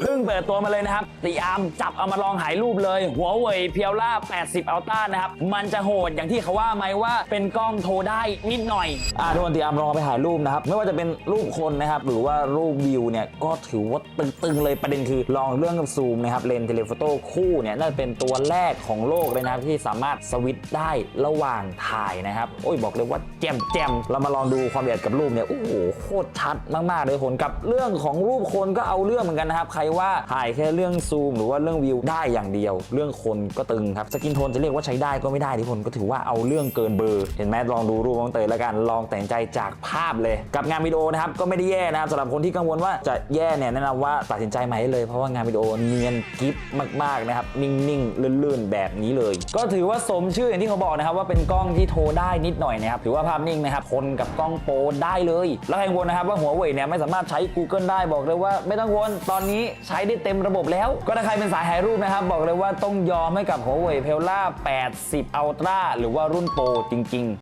เพิ่งเปิดตัวมาเลยนะครับตีอาร์มจับเอามาลองถ่ายรูปเลยหัวเว่ยเพียวล่า 80 อัลต้านะครับ มันจะโหดอย่างที่เขาว่าไหมว่าเป็นกล้องโทรได้นิดหน่อย อ่าทุกคนตีอาร์มลองไปถ่ายรูปนะครับ ไม่ว่าจะเป็นรูปคนนะครับ หรือว่ารูปวิวเนี่ยก็ถือว่าตึงๆเลยประเด็นคือลองเรื่องกับซูมนะครับเลนส์เทเลโฟโต้คู่เนี่ยน่าจะเป็นตัวแรกของโลกเลยนะครับที่สามารถสวิตช์ได้ระหว่างถ่ายนะครับโอ้ยบอกเลยว่าแจ่มแจ่มๆเรามาลองดูความละเอียดกับรูปเนี่ยโอ้โหโคตรชัดมากๆเลยผลกับเรื่องของรูปคนก็เอาเรื่องเหมือนกันนะครับใครว่าถ่ายแค่เรื่องซูมหรือว่าเรื่องวิวได้อย่างเดียว เรื่องคนก็ตึงครับสกินโทนจะเรียกว่าใช้ได้ก็ไม่ได้ที่ผลก็ถือว่าเอาเรื่องเกินเบอร์ เห็นไหมลองดูรูปน้องเตยแล้วกันลองแต่งใจจากภาพเลย กับงานวิดีโอนะครับก็ไม่ได้แย่นะครับสำหรับคนที่กังวลว่าจะแย่เนี่ยแนะนำว่าตัดสินใจใหม่ได้เลยเพราะว่างานวิดีโอเนียนกิฟมากๆนะครับนิ่งๆลื่นๆแบบนี้เลย ก็ถือว่าสมชื่ออย่างที่เขาบอกนะครับว่าเป็นกล้องที่โทรได้นิดหน่อยนะครับถือว่าภาพนิ่งนะครับทนกับกล้องโปรได้เลย แล้วใครกังวลนะครับว่าหัวเว่ยเนี่ยไม่สามารถใช้ Google ได้บอกเลยว่าไม่ต้องกังวลตอนนี้ใช้ได้เต็มระบบแล้ว ก็ถ้าใครเป็นสายถ่ายรูปนะครับ บอกเลยว่าต้องยอมให้กับ Huawei p e l a 80 Ultra หรือว่ารุ่นโปรจริง ๆ